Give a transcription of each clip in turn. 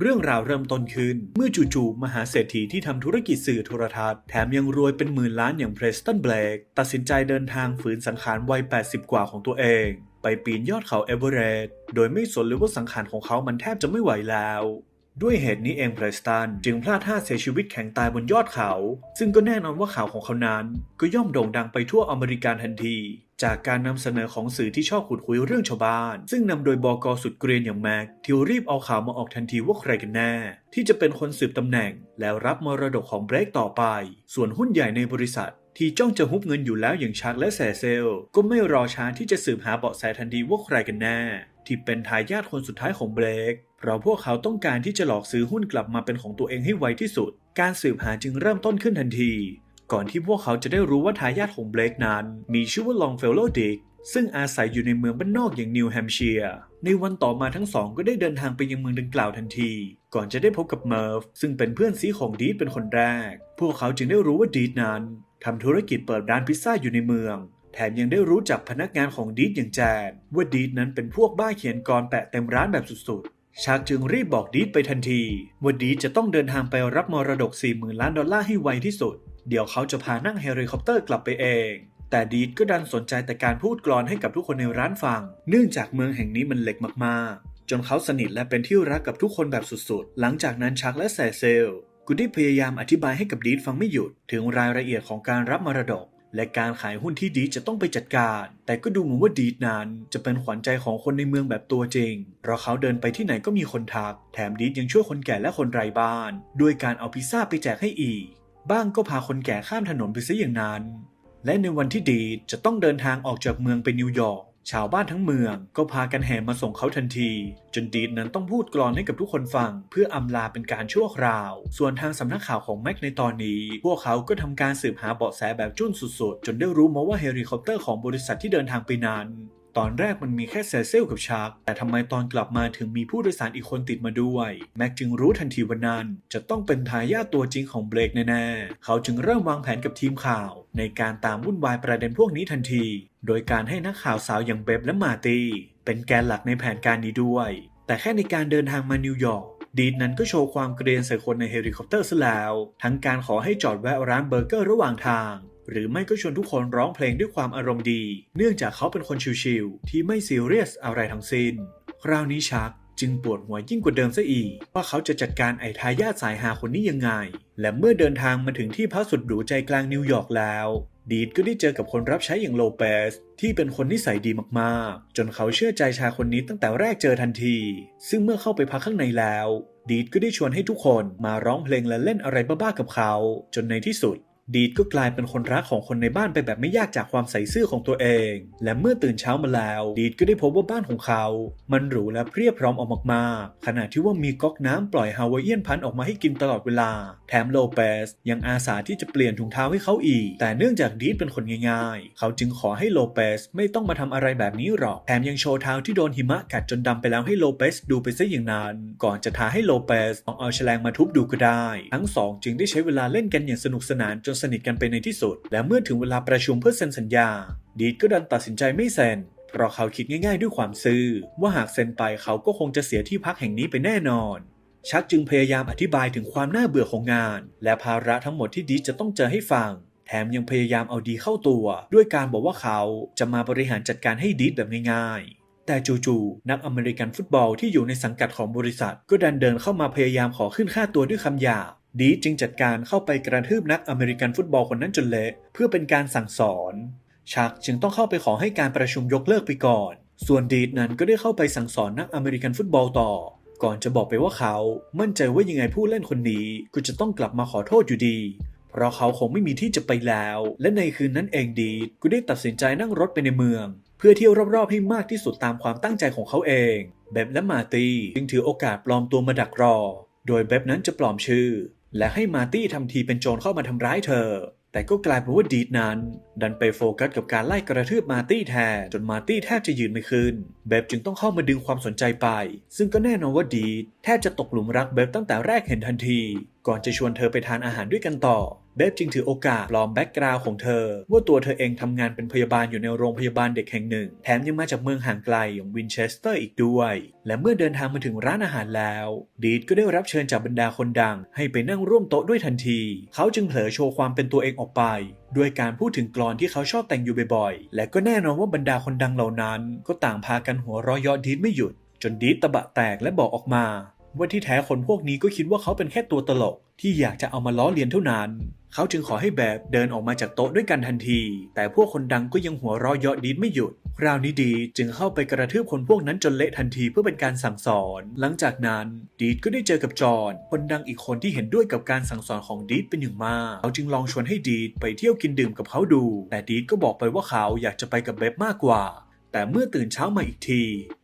เรื่องราวเริ่มต้นขึ้น เมื่อจู่ๆมหาเศรษฐีที่ทำธุรกิจสื่อโทรทัศน์แถมยังรวยเป็นหมื่นล้านอย่างเพรสตันเบลกตัดสินใจเดินทางฝืนสังขารวัย 80 กว่าของตัวเอง ไปปีนยอดเขาเอเวอเรสต์โดยไม่สนเลยว่าสังขารของเขามันแทบจะไม่ไหวแล้ว ด้วยเหตุนี้เองเพรสตันจึงพลาดท่าเสียชีวิตแข็งตายบนยอดเขา ซึ่งก็แน่นอนว่าข่าวของเขานั้น ก็ย่อมโด่งดังไปทั่วอเมริกาทันที จากการนำเสนอของสื่อที่ชอบขุดคุยเรื่องชาวบ้าน ซึ่งนำโดยบอกอสุดเกรียนอย่างแม็กที่รีบเอาข่าวมาออกทันทีว่าใครกันแน่ ที่จะเป็นคนสืบตำแหน่ง แล้วรับมรดกของเบรกต่อไป ส่วนหุ้นใหญ่ในบริษัทที่จ้องจะฮุบเงินอยู่แล้วอย่างชักและแสเซล ก็ไม่รอช้าที่จะสืบหาเบาะแสทันทีว่าใครกันแน่ ที่เป็นทายาทคนสุดท้ายของเบรกเพราะพวกเขาต้องการที่จะหลอกซื้อหุ้นกลับมาเป็นของตัวเองให้ไวที่สุด การสืบหาจึงเริ่มต้นขึ้นทันที ก่อนที่พวกเขาจะได้รู้ว่าทายาทของเบรกนั้น มีชื่อว่าลองเฟลโลดิกซึ่งอาศัยอยู่ในเมืองบ้านนอกอย่างนิวแฮมเชียร์ ในวันต่อมาทั้งสองก็ได้เดินทางไปยังเมืองดังกล่าวทันที ก่อนจะได้พบกับเมิร์ฟซึ่งเป็นเพื่อนซีของดีดเป็นคนแรก พวกเขาจึงได้รู้ว่าดีดนั้นทำธุรกิจเปิดร้านพิซซ่าอยู่ในเมือง แถมยังได้รู้จักพนักงานของดีดอย่างแจนว่าดีดนั้นเป็นพวกบ้าเขียนกรแปะเต็มร้านแบบสุดๆชักจึงรีบบอกดีดไปทันที ว่าดีดจะต้องเดินทางไปรับมรดก 40,000 ล้านดอลลาร์ให้ไวที่สุด เดี๋ยวเขาจะพานั่งเฮลิคอปเตอร์กลับไปเอง แต่ดีดก็ดันสนใจแต่การพูดกลอนให้กับทุกคนในร้านฟัง เนื่องจากเมืองแห่งนี้มันเล็กมากๆ จนเขาสนิทและเป็นที่รักกับทุกคนแบบสุดๆ หลังจากนั้นชักและแซเซลกูได้พยายามอธิบายให้กับดีดฟังไม่หยุดถึงรายละเอียดของการรับมรดก และการขายหุ้นที่ดีจะต้องไปจัดการ แต่ก็ดูเหมือนว่าดีดนั้น จะเป็นขวัญใจของคนในเมืองแบบตัวจริง เพราะเขาเดินไปที่ไหนก็มีคนทัก แถมดีดยังช่วยคนแก่และคนไร้บ้าน ด้วยการเอาพิซซ่าไปแจกให้อีก บ้างก็พาคนแก่ข้ามถนนไปซะอย่างนั้น และในวันที่ดีดจะต้องเดินทางออกจากเมืองไปนิวยอร์ก ชาวบ้านทั้งเมืองก็พากันแห่มาส่งเขาทันที จนดีดนั้นต้องพูดกลอนให้กับทุกคนฟัง เพื่ออำลาเป็นการชั่วคราว ส่วนทางสำนักข่าวของแม็กในตอนนี้ พวกเขาก็ทำการสืบหาเบาะแสแบบจุ้นสุดๆ จนได้รู้มาว่าเฮลิคอปเตอร์ของบริษัทที่เดินทางไปนั้น ตอนแรกมันมีแค่เซเซลกับชักแต่ทำไมตอนกลับมาถึงมีผู้โดยสารอีกคนติดมาด้วย แม็กจึงรู้ทันทีว่านั้น จะต้องเป็นทายาทตัวจริงของเบรกแน่ๆ เขาจึงเริ่มวางแผนกับทีมข่าว ในการตามวุ่นวายประเด็นพวกนี้ทันที โดยการให้นักข่าวสาวอย่างเบบและมาตีเป็นแกนหลักในแผนการนี้ด้วย แต่แค่ในการเดินทางมานิวยอร์กดีดนั้นก็โชว์ความเกรียนใส่คนในเฮลิคอปเตอร์ซะแล้ว ทั้งการขอให้จอดแวะร้านเบอร์เกอร์ระหว่างทาง หรือไม่ก็ชวนทุกคนร้องเพลงด้วยความอารมณ์ดี เนื่องจากเขาเป็นคนชิลๆที่ไม่ซีเรียสอะไรทั้งสิ้น คราวนี้ชักจึงปวดหัวยิ่งกว่าเดิมซะอีก ว่าเขาจะจัดการไอ้ทายาทสายหาคนนี้ยังไง และเมื่อเดินทางมาถึงที่พักสุดหรูใจกลางนิวยอร์กแล้ว ดีดก็ได้เจอกับคนรับใช้อย่างโลเปสที่เป็นคนนิสัยดีมากๆ จนเขาเชื่อใจชายคนนี้ตั้งแต่แรกเจอทันที ซึ่งเมื่อเข้าไปพักข้างในแล้ว ดีดก็ได้ชวนให้ทุกคนมาร้องเพลงและเล่นอะไรบ้าๆกับเขา จนในที่สุด ดีดก็กลายเป็นคนรักของคนในบ้านไปแบบไม่ยากจากความใส่ซื่อของตัวเอง และเมื่อตื่นเช้ามาแล้ว ดีดก็ได้พบว่าบ้านของเขา มันหรูและเพรียบพร้อมออกมากๆ ขณะที่ว่ามีก๊อกน้ำปล่อยฮาวายเอียนพันธุ์ออกมาให้กินตลอดเวลา แถมโลเปสยังอาสาที่จะเปลี่ยนถุงเท้าให้เขาอีก แต่เนื่องจากดีดเป็นคนง่ายๆ เขาจึงขอให้โลเปสไม่ต้องมาทำอะไรแบบนี้หรอก แถมยังโชว์เท้าที่โดนหิมะกัดจนดำไปแล้วให้โลเปสดูไปซะอย่างนั้น ก่อนจะท้าให้โลเปสลองเอาแฉลงมาทุบดูก็ได้ ทั้งสองจึงได้ใช้เวลาเล่นกันอย่างสนุกสนานจนสนิทกันไปในที่สุด และเมื่อถึงเวลาประชุมเพื่อเซ็นสัญญา ดีดก็ดันตัดสินใจไม่เซ็นเพราะเขาคิดง่ายๆ ด้วยความซื่อว่าหากเซ็นไปเขาก็คงจะเสียที่พักแห่งนี้ไปแน่นอน ชักจึงพยายามอธิบายถึงความน่าเบื่อของงาน และภาระทั้งหมดที่ดีจะต้องเจอให้ฟัง แถมยังพยายามเอาดีเข้าตัว ด้วยการบอกว่าเขาจะมาบริหารจัดการให้ดีดแบบง่ายๆ แต่จู่ๆนักอเมริกันฟุตบอลที่อยู่ในสังกัดของบริษัท ก็ดันเดินเข้ามาพยายามขอขึ้นค่าตัวด้วยคำหยาบ ดีจึงจัดการเข้าไปกระทืบนักอเมริกันฟุตบอลคนนั้นจนเละเพื่อเป็นการสั่งสอนชักจึงต้องเข้าไปขอให้การประชุมยกเลิกไปก่อน ส่วนดีดนั้นก็ได้เข้าไปสั่งสอนนักอเมริกันฟุตบอลต่อ ก่อนจะบอกไปว่าเขามั่นใจว่ายังไงผู้เล่นคนนี้ก็จะต้องกลับมาขอโทษอยู่ดี เพราะเขาคงไม่มีที่จะไปแล้ว และในคืนนั้นเองดีดก็ได้ตัดสินใจนั่งรถไปในเมือง เพื่อเที่ยวรอบๆให้มากที่สุดตามความตั้งใจของเขาเอง เบบและมาตีจึงถือโอกาสปลอมตัวมาดักรอ โดยเบบนั้นจะปลอมชื่อ และให้มาร์ตี้ทำทีเป็นโจรเข้ามาทำร้ายเธอ แต่ก็กลายเป็นว่าดีดนั้น ดันไปโฟกัสกับการไล่กระทืบมาร์ตี้แทนจนมาร์ตี้แทบจะยืนไม่ขึ้น เบบจึงต้องเข้ามาดึงความสนใจไป ซึ่งก็แน่นอนว่าดีดแทบจะตกหลุมรักเบบตั้งแต่แรกเห็นทันที ก่อนจะชวนเธอไปทานอาหารด้วยกันต่อ เบฟจึงถือโอกาสปลอมแบ็กกราวของเธอ ว่าตัวเธอเองทำงานเป็นพยาบาลอยู่ในโรงพยาบาลเด็กแห่งหนึ่ง แถมยังมาจากเมืองห่างไกลอย่างวินเชสเตอร์อีกด้วย และเมื่อเดินทางมาถึงร้านอาหารแล้ว ดีดก็ได้รับเชิญจากบรรดาคนดัง ให้ไปนั่งร่วมโต๊ะด้วยทันที เขาจึงเผลอโชว์ความเป็นตัวเองออกไปด้วยการพูดถึงกลอนที่เขาชอบแต่งอยู่บ่อยๆ และก็แน่นอนว่าบรรดาคนดังเหล่านั้น ก็ต่างพากันหัวเราะเยาะดีดไม่หยุด จนดีดตะบะแตกและบอกออกมาว่าที่แท้คนพวกนี้ก็คิดว่าเขาเป็นแค่ตัวตลก ที่อยากจะเอามาล้อเลียนเท่านั้น เขาจึงขอให้แบบเดินออกมาจากโต๊ะด้วยกันทันที แต่พวกคนดังก็ยังหัวเราะเยาะดีดไม่หยุด คราวนี้ดีจึงเข้าไปกระทืบคนพวกนั้นจนเละทันทีเพื่อเป็นการสั่งสอน หลังจากนั้นดีดก็ได้เจอกับจอห์นคนดังอีกคนที่เห็นด้วยกับการสั่งสอนของดีดเป็นอย่างมาก เขาจึงลองชวนให้ดีดไปเที่ยวกินดื่มกับเขาดู แต่ดีดก็บอกไปว่าเขาอยากจะไปกับเบบมากกว่า แต่เมื่อตื่นเช้ามาอีกที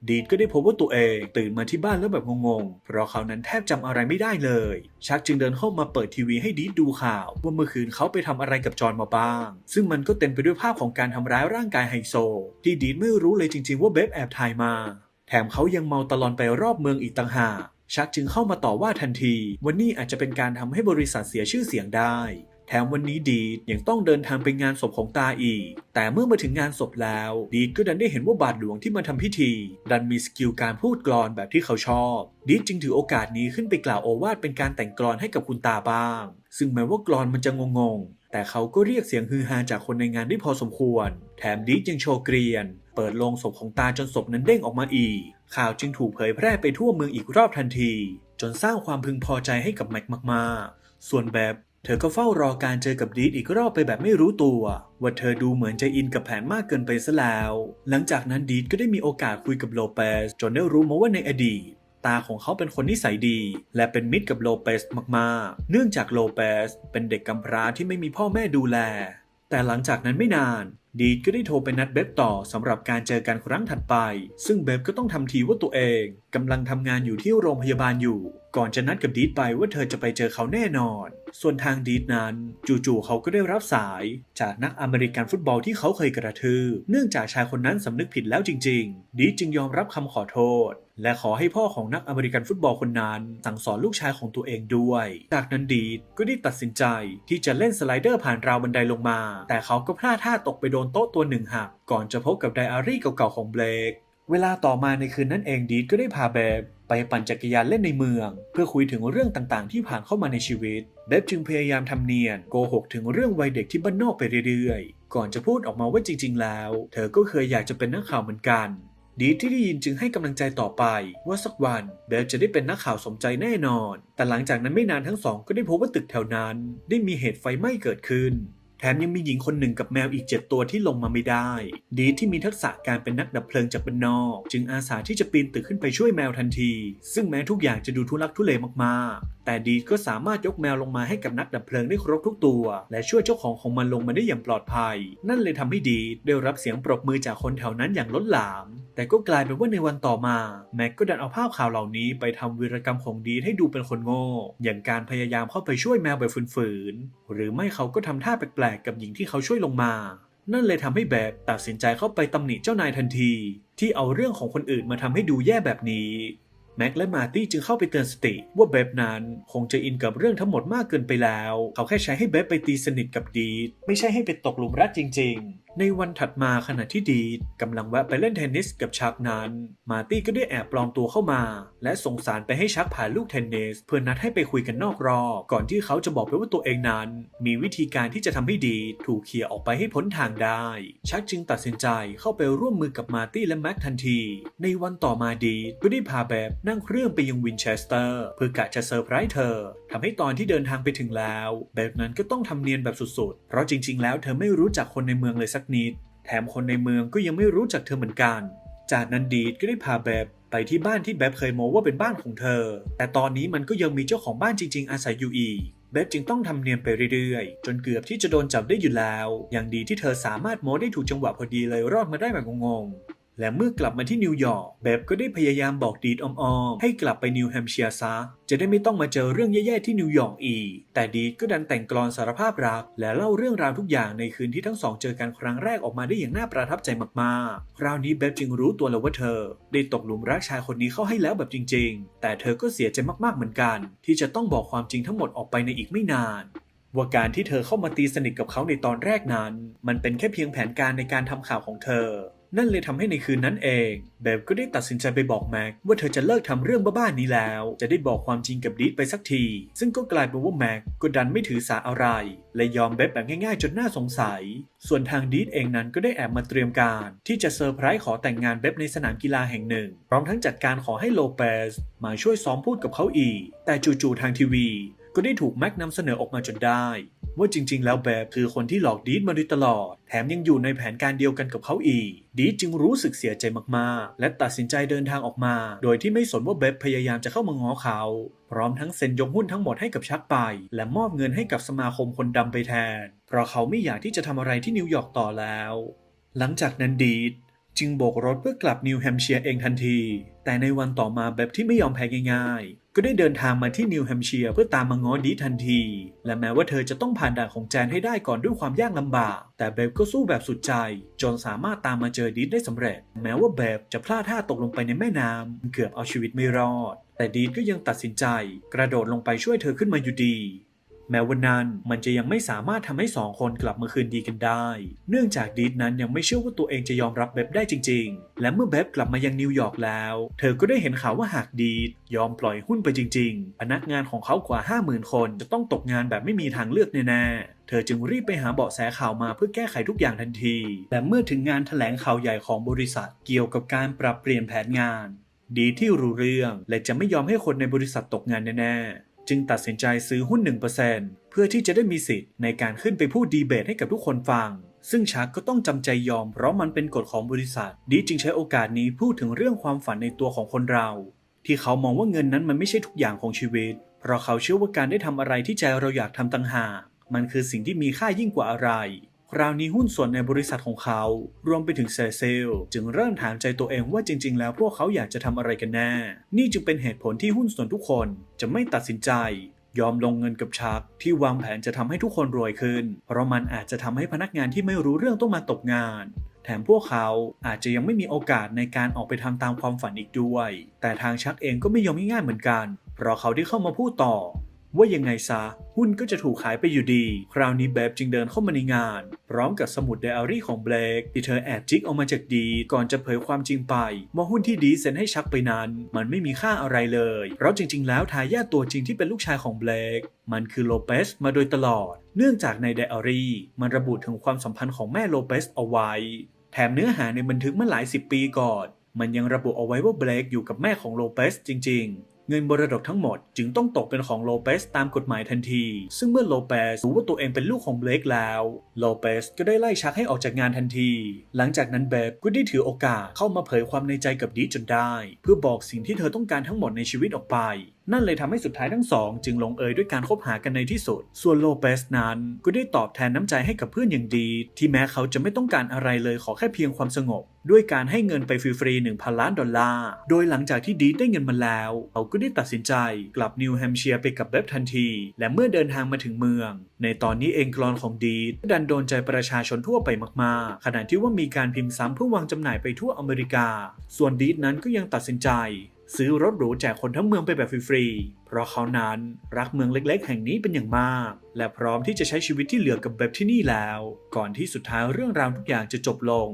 ดีดก็ได้พบว่าตัวเองตื่นมาที่บ้านแล้วแบบงงๆ เพราะเขานั้นแทบจำอะไรไม่ได้เลย ชักจึงเดินเข้ามาเปิดทีวีให้ดีดดูข่าว ว่าเมื่อคืนเขาไปทำอะไรกับจอห์นมาบ้าง ซึ่งมันก็เต็มไปด้วยภาพของการทำร้ายร่างกายไฮโซ ที่ดีดไม่รู้เลยจริงๆว่าเบบแอบถ่ายมา แถมเขายังเมาตลอดไปรอบเมืองอีกต่างหากชักจึงเข้ามาต่อว่าทันทีว่านี่อาจจะเป็นการทำให้บริษัทเสียชื่อเสียงได้ ถมวันนี้ดีดยังต้องเดินทางไปงานศพของตาอีก แต่เมื่อมาถึงงานศพแล้ว ดีดก็ดันได้เห็นว่าบาทหลวงที่มาทำพิธี ดันมีสกิลการพูดกลอนแบบที่เขาชอบ ดีดจึงถือโอกาสนี้ขึ้นไปกล่าวโอวาทเป็นการแต่งกลอนให้กับคุณตาบ้าง ซึ่งแม้ว่ากลอนมันจะงงๆ แต่เขาก็เรียกเสียงฮือฮาจากคนในงานได้พอสมควร แถมดีดยังโชว์เกรียน เปิดโลงศพของตาจนศพนั้นเด้งออกมาอีก ข่าวจึงถูกเผยแพร่ไปทั่วเมืองอีกรอบทันที จนสร้างความพึงพอใจให้กับแม็กมากๆส่วนแบบ เธอก็เฝ้ารอการเจอกับดีดอีกรอบไปแบบไม่รู้ตัว ว่าเธอดูเหมือนจะอินกับแผนมากเกินไปซะแล้ว หลังจากนั้นดีดก็ได้มีโอกาสคุยกับโลเปสจนได้รู้มาว่าในอดีต ตาของเขาเป็นคนนิสัยดี และเป็นมิตรกับโลเปสมากๆ เนื่องจากโลเปสเป็นเด็กกำพร้าที่ไม่มีพ่อแม่ดูแล แต่หลังจากนั้นไม่นาน ดีดก็ได้โทรไปนัดเบบต่อสำหรับการเจอกันครั้งถัดไป ซึ่งเบบก็ต้องทำทีว่าตัวเองกำลังทำงานอยู่ที่โรงพยาบาลอยู่ ก่อนจะนัดกับดีดไปว่าเธอจะไปเจอเขาแน่นอน ส่วนทางดีดนั้น จู่ๆเขาก็ได้รับสาย จากนักอเมริกันฟุตบอลที่เขาเคยกระทืบเนื่องจากชายคนนั้นสำนึกผิดแล้วจริง ๆ ดีดจึงยอมรับคำขอโทษ และขอให้พ่อของนักอเมริกันฟุตบอลคนนั้น สั่งสอนลูกชายของตัวเองด้วย จากนั้นดีดก็ได้ตัดสินใจที่จะเล่นสไลเดอร์ผ่านราวบันไดลงมา แต่เขาก็พลาดท่าตกไปโดนโต๊ะตัวหนึ่งหัก ก่อนจะพบกับไดอารี่เก่าๆของเบลกเวลาต่อมาในคืนนั้นเองดีดก็ได้พาเบบไปปั่นจักรยานเล่นในเมือง เพื่อคุยถึงเรื่องต่างๆ ที่ผ่านเข้ามาในชีวิต เบบจึงพยายามทำเนียนโกหกถึงเรื่องวัยเด็กที่บ้านนอกไปเรื่อยๆ ก่อนจะพูดออกมาว่าจริง ๆ แล้ว เธอก็เคยอยากจะเป็นนักข่าวเหมือนกัน ดีที่ได้ยินจึงให้กำลังใจต่อไป ว่าสักวันเบลจะได้เป็นนักข่าวสมใจแน่นอน แต่หลังจากนั้นไม่นานทั้งสองก็ได้พบว่าตึกแถวนั้น ได้มีเหตุไฟไหม้เกิดขึ้น แถมยังมีหญิงคนหนึ่งกับแมวอีก7ตัวที่ลงมาไม่ได้ ดีที่มีทักษะการเป็นนักดับเพลิงจากบ้านนอก จึงอาสาที่จะปีนตึกขึ้นไปช่วยแมวทันที ซึ่งแม้ทุกอย่างจะดูทุลักทุเลมากๆ แต่ดีก็สามารถยกแมวลงมาให้กับนักดับเพลิงได้ครบทุกตัว และช่วยเจ้าของของมันลงมาได้อย่างปลอดภัย นั่นเลยทำให้ดีได้รับเสียงปรบมือจากคนแถวนั้นอย่างล้นหลาม แต่ก็กลายเป็นว่าในวันต่อมาแม็กก็ดันเอาภาพข่าวเหล่านี้ไปทำวีรกรรมของดีให้ดูเป็นคนโง่ อย่างการพยายามเข้าไปช่วยแมวแบบฝืนๆหรือไม่เขาก็ทำท่าแปลกๆกับหญิงที่เขาช่วยลงมา นั่นเลยทำให้แบบตัดสินใจเข้าไปตำหนิเจ้านายทันที ที่เอาเรื่องของคนอื่นมาทำให้ดูแย่แบบนี้แม็กและมาตี้จึงเข้าไปเตือนสติ ว่าเบบนั้นคงจะอินกับเรื่องทั้งหมดมากเกินไปแล้ว เขาแค่ใช้ให้เบบไปตีสนิทกับดีดไม่ใช่ให้ไปตกหลุมรักจริงในวันถัดมาขณะที่ดีดกำลังแวะไปเล่นเทนนิสกับชักนั้น มาร์ตี้ก็ได้แอบปลอมตัวเข้ามา และส่งสารไปให้ชักผ่านลูกเทนนิสเพื่อนัดให้ไปคุยกันนอกรอบก่อนที่เขาจะบอกไปว่าตัวเองนั้น มีวิธีการที่จะทำให้ดีดถูกเคลียร์ออกไปให้พ้นทางได้ ชักจึงตัดสินใจเข้าไปร่วมมือกับมาร์ตี้และแม็กทันที ในวันต่อมาดีดก็ได้พาแบบนั่งเครื่องไปยังวินเชสเตอร์ เพื่อกะจะเซอร์ไพรส์เธอทำให้ตอนที่เดินทางไปถึงแล้ว แบบนั้นก็ต้องทำเนียนแบบสุดๆ เพราะจริง ๆ แล้วเธอไม่รู้จักคนในเมืองเลยสักนิด แถมคนในเมืองก็ยังไม่รู้จักเธอเหมือนกัน จากนั้นดีดก็ได้พาแบบไปที่บ้านที่แบบเคยโมว่าเป็นบ้านของเธอ แต่ตอนนี้มันก็ยังมีเจ้าของบ้านจริง ๆ อาศัยอยู่อีกแบบจึงต้องทำเนียนไปเรื่อยๆ จนเกือบที่จะโดนจับได้อยู่แล้ว อย่างดีที่เธอสามารถโมได้ถูกจังหวะพอดีเลยรอดมาได้แบบงงๆ และเมื่อกลับมาที่นิวยอร์กแบบก็ได้พยายามบอกดีดอ้อมๆให้กลับไปนิวแฮมเชียร์ซะจะได้ไม่ต้องมาเจอเรื่องแย่ๆที่นิวยอร์กอีก แต่ดีดก็ดันแต่งกลอนสารภาพรัก และเล่าเรื่องราวทุกอย่างในคืนที่ทั้งสองเจอกันครั้งแรกออกมาได้อย่างน่าประทับใจมากๆ คราวนี้แบบจึงรู้ตัวแล้วว่าเธอ ได้ตกหลุมรักชายคนนี้เข้าให้แล้วแบบจริง ๆ แต่เธอก็เสียใจมากๆเหมือนกัน ที่จะต้องบอกความจริงทั้งหมดออกไปในอีกไม่นานว่าการที่เธอเข้ามาตีสนิทกับเขาในตอนแรกนั้น มันเป็นแค่เพียงแผนการในการทำข่าวของเธอ นั่นเลยทำให้ในคืนนั้นเอง เบบก็ได้ตัดสินใจไปบอกแม็กว่าเธอจะเลิกทำเรื่องบ้าๆนี้แล้ว จะได้บอกความจริงกับดีดไปสักที ซึ่งก็กลายเป็นว่าแม็กก็ดันไม่ถือสาอะไร และยอมเบบแบบง่ายๆจนน่าสงสัย ส่วนทางดีดเองนั้นก็ได้แอบมาเตรียมการ ที่จะเซอร์ไพรส์ขอแต่งงานเบบในสนามกีฬาแห่งหนึ่ง พร้อมทั้งจัดการขอให้โลเปสมาช่วยซ้อมพูดกับเขาอีก แต่จู่ๆทางทีวี ก็ได้ถูกแม็กนำเสนอออกมาจนได้ ว่าจริง ๆ แล้วแบบคือคนที่หลอกดีดมาโดยตลอด แถมยังอยู่ในแผนการเดียวกันกับเขาอีก ดีดจึงรู้สึกเสียใจมากๆ และตัดสินใจเดินทางออกมา โดยที่ไม่สนว่าเบบพยายามจะเข้ามาง้อเขา พร้อมทั้งเซ็นยกหุ้นทั้งหมดให้กับชักไป และมอบเงินให้กับสมาคมคนดำไปแทน เพราะเขาไม่อยากที่จะทำอะไรที่นิวยอร์กต่อแล้ว หลังจากนั้นดีดจึงโบกรถเพื่อกลับนิวแฮมเชียร์เองทันที แต่ในวันต่อมาแบบที่ไม่ยอมแพ้ง่าย ก็ได้เดินทางมาที่นิวแฮมเชียร์เพื่อตามมาง้อดีทันที และแม้ว่าเธอจะต้องผ่านด่านของแจนให้ได้ก่อนด้วยความยากลำบาก แต่เบบก็สู้แบบสุดใจ จนสามารถตามมาเจอดีได้สำเร็จ แม้ว่าเบบจะพลาดท่าตกลงไปในแม่น้ำเกือบเอาชีวิตไม่รอด แต่ดีก็ยังตัดสินใจ กระโดดลงไปช่วยเธอขึ้นมาอยู่ดี แม้วันนั้นมันจะยังไม่สามารถทำให้สองคนกลับมาคืนดีกันได้ เนื่องจากดีดนั้นยังไม่เชื่อว่าตัวเองจะยอมรับเบบได้จริง ๆ และเมื่อเบบกลับมายังนิวยอร์กแล้ว เธอก็ได้เห็นข่าวว่าหากดีดยอมปล่อยหุ้นไปจริง ๆ พนักงานของเขากว่า 50,000 คนจะต้องตกงานแบบไม่มีทางเลือกแน่ๆเธอจึงรีบไปหาเบาะแสข่าวมาเพื่อแก้ไขทุกอย่างทันที แต่เมื่อถึงงานแถลงข่าวใหญ่ของบริษัทเกี่ยวกับการปรับเปลี่ยนแผนงาน ดีที่รู้เรื่องและจะไม่ยอมให้คนในบริษัทตกงานแน่ๆ จึงตัดสินใจซื้อหุ้น 1%เพื่อที่จะได้มีสิทธิ์ในการขึ้นไปพูดดีเบตให้กับทุกคนฟัง ซึ่งชักก็ต้องจำใจยอมเพราะมันเป็นกฎของบริษัท ดีจึงใช้โอกาสนี้พูดถึงเรื่องความฝันในตัวของคนเรา ที่เขามองว่าเงินนั้นมันไม่ใช่ทุกอย่างของชีวิต เพราะเขาเชื่อว่าการได้ทำอะไรที่ใจเราอยากทำต่างหากมันคือสิ่งที่มีค่ายิ่งกว่าอะไร คราวนี้หุ้นส่วนในบริษัทของเขา รวมไปถึงเซเซล จึงเริ่มถามใจตัวเองว่าจริง ๆ แล้วพวกเขาอยากจะทำอะไรกันแน่ นี่จึงเป็นเหตุผลที่หุ้นส่วนทุกคนจะไม่ตัดสินใจ ยอมลงเงินกับชัก ที่วางแผนจะทำให้ทุกคนรวยขึ้น เพราะมันอาจจะทำให้พนักงานที่ไม่รู้เรื่องต้องมาตกงาน แถมพวกเขาอาจจะยังไม่มีโอกาสในการออกไปทำตามความฝันอีกด้วย แต่ทางชักเองก็ไม่ยอมง่ายๆเหมือนกัน เพราะเขาได้เข้ามาพูดต่อ ว่ายังไงซะ หุ้นก็จะถูกขายไปอยู่ดี คราวนี้เบบจึงเดินเข้ามาในงาน พร้อมกับสมุดไดอารี่ของเบลกที่เธอแอบจิกออกมาจากดี ก่อนจะเผยความจริงไปว่าหุ้นที่ดีเซ็นให้ชักไปนั้น มันไม่มีค่าอะไรเลย เพราะจริง ๆ แล้วทายาทตัวจริงที่เป็นลูกชายของเบลกมันคือโลเปสมาโดยตลอด เนื่องจากในไดอารี่ มันระบุถึงความสัมพันธ์ของแม่โลเปสเอาไว้ แถมเนื้อหาในบันทึกเมื่อหลายสิบปีก่อนมันยังระบุเอาไว้ว่าเบลกอยู่กับแม่ของโลเปสจริงๆ เงินบรดกทั้งหมดจึงต้องตกเป็นของโลเปสตามกฎหมายทันที ซึ่งเมื่อโลเปสรู้ว่าตัวเองเป็นลูกของเบลกแล้ว โลเปสก็ได้ไล่ชักให้ออกจากงานทันที หลังจากนั้นเบบก็ได้ถือโอกาสเข้ามาเผยความในใจกับดีจนได้ เพื่อบอกสิ่งที่เธอต้องการทั้งหมดในชีวิตออกไปนั่นเลยทำให้สุดท้ายทั้งสอง จึงลงเอยด้วยการคบหากันในที่สุด ส่วนโลเปสนั้นก็ได้ตอบแทนน้ำใจให้กับเพื่อนอย่างดี ที่แม้เขาจะไม่ต้องการอะไรเลยขอแค่เพียงความสงบ ด้วยการให้เงินไปฟรีๆ1,000 ล้านดอลลาร์ โดยหลังจากที่ดีได้เงินมาแล้ว เขาก็ได้ตัดสินใจกลับนิวแฮมเชียร์ไปกับเบบทันที และเมื่อเดินทางมาถึงเมือง ในตอนนี้เองกลอนของดีดดันโดนใจประชาชนทั่วไปมากๆ ขณะที่ว่ามีการพิมพ์ซ้ำเพื่อวางจำหน่ายไปทั่วอเมริกา ส่วนดีดนั้นก็ยังตัดสินใจ ซื้อรถหรูแจกคนทั้งเมืองไปแบบฟรีๆ เพราะเขานั้นรักเมืองเล็กๆ แห่งนี้เป็นอย่างมาก และพร้อมที่จะใช้ชีวิตที่เหลือกับแบบที่นี่แล้ว ก่อนที่สุดท้ายเรื่องราวทุกอย่างจะจบลง